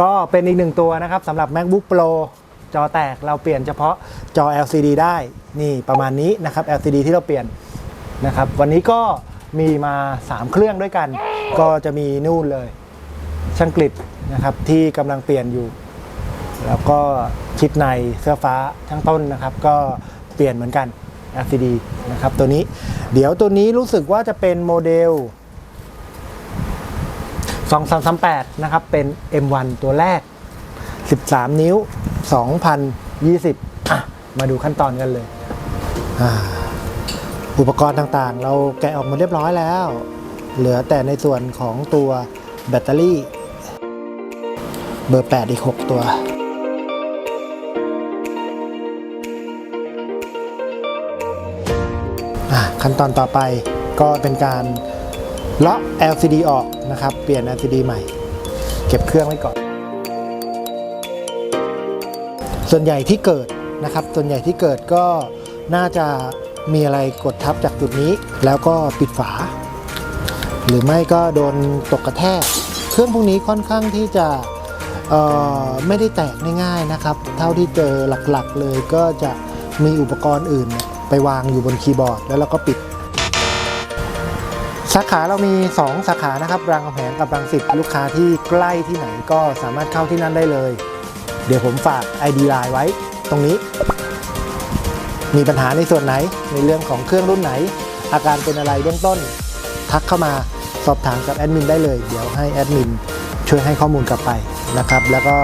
ก็เป็นอีกหนึ่งตัวนะครับสำหรับ MacBook Pro จอแตกเราเปลี่ยนเฉพาะจอ LCD ได้นี่ประมาณนี้นะครับ LCD ที่เราเปลี่ยนนะครับ วันนี้ก็มีมา 3 เครื่องด้วยกัน ก็จะมีนู่นเลยช่างกฤษนะครับที่กำลังเปลี่ยนอยู่ แล้วก็ชิดในเสื้อฟ้าช่างต้นนะครับ ก็เปลี่ยนเหมือนกัน LCD นะครับตัวนี้ เดี๋ยวตัวนี้รู้สึกว่าจะเป็นโมเดล 2338 นะครับ เป็น M1 ตัวแรก 13 นิ้ว 2020 อะ มาดูขั้นตอนกันเลยอ,อุปกรณ์ต่างๆ เราแกะออกมาเรียบร้อยแล้ว เหลือแต่ในส่วนของตัวแบตเตอรี่ เบอร์ 8 อีก 6 ตัวขั้นตอนต่อไปก็เป็นการเลาะ LCD ออก นะครับ เปลี่ยน LCD ใหม่ เก็บเครื่องไว้ก่อน ส่วนใหญ่ที่เกิดนะครับ ส่วนใหญ่ที่เกิดก็น่าจะมีอะไรกดทับจากจุดนี้ แล้วก็ปิดฝา หรือไม่ก็โดนตกกระแทก เครื่องพวกนี้ค่อนข้างที่จะไม่ได้แตกง่ายๆนะครับ เท่าที่เจอหลักๆเลยก็จะมีอุปกรณ์อื่นไปวางอยู่บนคีย์บอร์ด แล้วเราก็ปิด สาขาเรามี 2 สาขานะครับรามคำแหงกับรังสิตลูกค้าที่ใกล้ที่ไหนก็สามารถเข้าที่นั่นได้เลย เดี๋ยวผมฝาก ID Line ไว้ตรงนี้ มีปัญหาในส่วนไหนในเรื่องของเครื่องรุ่นไหน อาการเป็นอะไรเบื้องต้น ทักเข้ามาสอบถามกับแอดมินได้เลย เดี๋ยวให้แอดมินช่วยให้ข้อมูลกลับไปนะครับ แล้วก็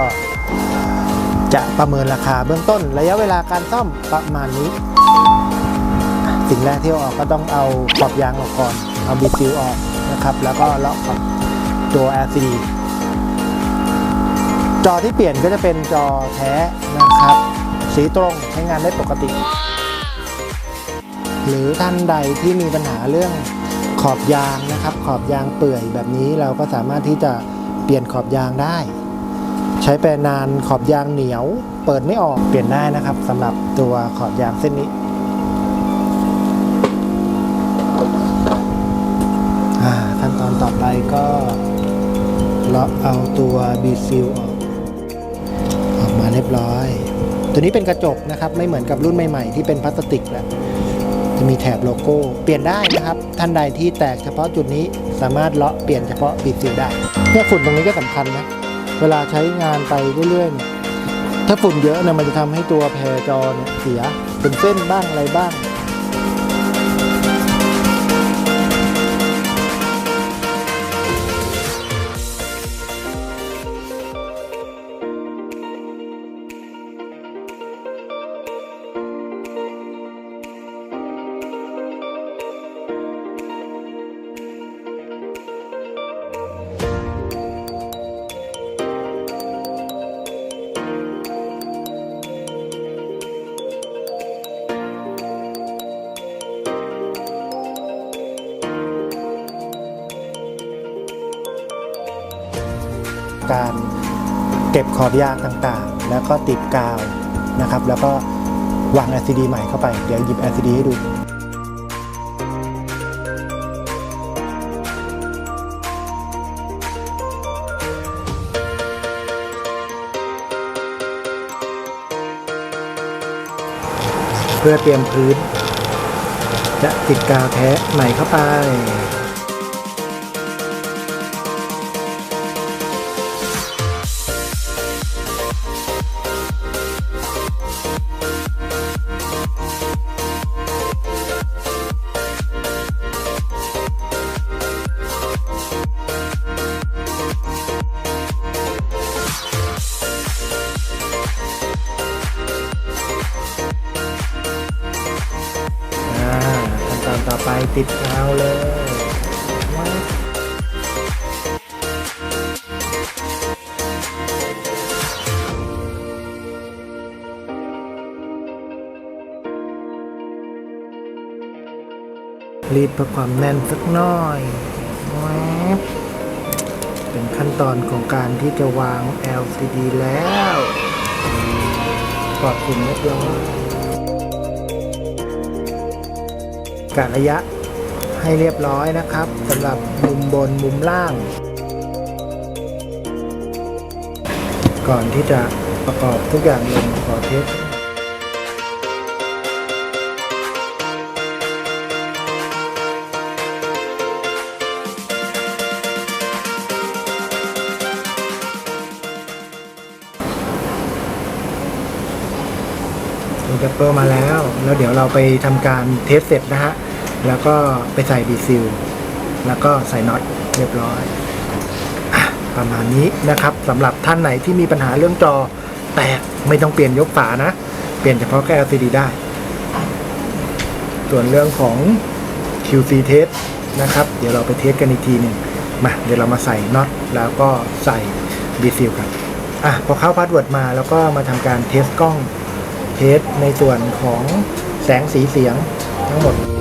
จะประเมินราคาเบื้องต้น ระยะเวลาการซ่อมประมาณนี้ สิ่งแรกที่เอาออกก็ต้องเอาขอบยางออกก่อน เอาบีซิลออกนะครับ แล้วก็เลาะกับตัว LCD จอที่เปลี่ยนก็จะเป็นจอแท้นะครับ สีตรงใช้งานได้ปกติ หรือท่านใดที่มีปัญหาเรื่องขอบยางนะครับ ขอบยางเปื่อยแบบนี้เราก็สามารถที่จะเปลี่ยนขอบยางได้ ใช้ไปนานขอบยางเหนียว เปิดไม่ออกเปลี่ยนได้นะครับสำหรับตัวขอบยางเส้นนี้ เลาะเอาตัวบีซิลออกออกมาเรียบร้อย ตัวนี้เป็นกระจกนะครับ ไม่เหมือนกับรุ่นใหม่ ๆ ที่เป็นพลาสติกแล้วจะมีแถบโลโก้ เปลี่ยนได้นะครับ ท่านใดที่แตกเฉพาะจุดนี้สามารถเลาะเปลี่ยนเฉพาะบีซิลได้เนี่ยฝุ่นตรงนี้ก็สำคัญนะเวลาใช้งานไปเรื่อยๆถ้าฝุ่นเยอะเนี่ยมันจะทำให้ตัวแพรจอเนี่ยเสียเป็นเส้นบ้างอะไรบ้าง การเก็บขอบยางต่างๆ แล้วก็ติดกาวนะครับ แล้วก็วาง LCD ใหม่เข้าไป เดี๋ยวหยิบ LCD ให้ดูเพื่อเตรียมพื้น จะติดกาวแท้ใหม่เข้าไป ตอนต่อไปติดกาวเลยรีดเพื่อความแน่นสักหน่อย เป็นขั้นตอนของการที่จะวาง LCD แล้วกอดกลุ่มเรียบร้อย กะระยะให้เรียบร้อยนะครับสำหรับมุมบนมุมล่าง ก่อนที่จะประกอบทุกอย่างลงขอเทสมีเปเปอร์มาแล้ว แล้วเดี๋ยวเราไปทำการเทสเสร็จนะฮะ แล้วก็ไปใส่ดีซิลแล้วก็ใส่น็อตเรียบร้อยอประมาณนี้นะครับสำหรับท่านไหนที่มีปัญหาเรื่องจอแตกไม่ต้องเปลี่ยนยกฝานะ เปลี่ยนเฉพาะแค่ LCD ได้ ส่วนเรื่องของ QC test นะครับ เดี๋ยวเราไปเทสกันอีกทีหนึ่งมาเดี๋ยวเรามาใส่น็อตแล้วก็ใส่ดีซิลกันอะพอเข้าพาสเวิร์ดมาแล้วก็มาทำการเทสกล้องเทสในส่วนของแสงสีเสียงทั้งหมด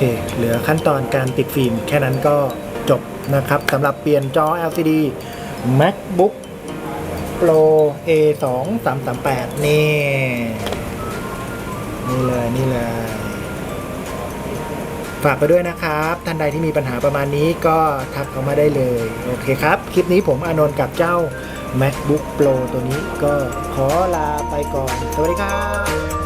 เค เหลือขั้นตอนการติดฟิล์มแค่นั้นก็จบนะครับสำหรับเปลี่ยนจอ LCD MacBook Pro A 2 3 3 8นี่ นี่เลย นี่เลย ฝากไปด้วยนะครับ ท่านใดที่มีปัญหาประมาณนี้ก็ทักเข้ามาได้เลย โอเคครับ คลิปนี้ผมอานนท์กับเจ้า MacBook Pro ตัวนี้ก็ขอลาไปก่อน สวัสดีครับ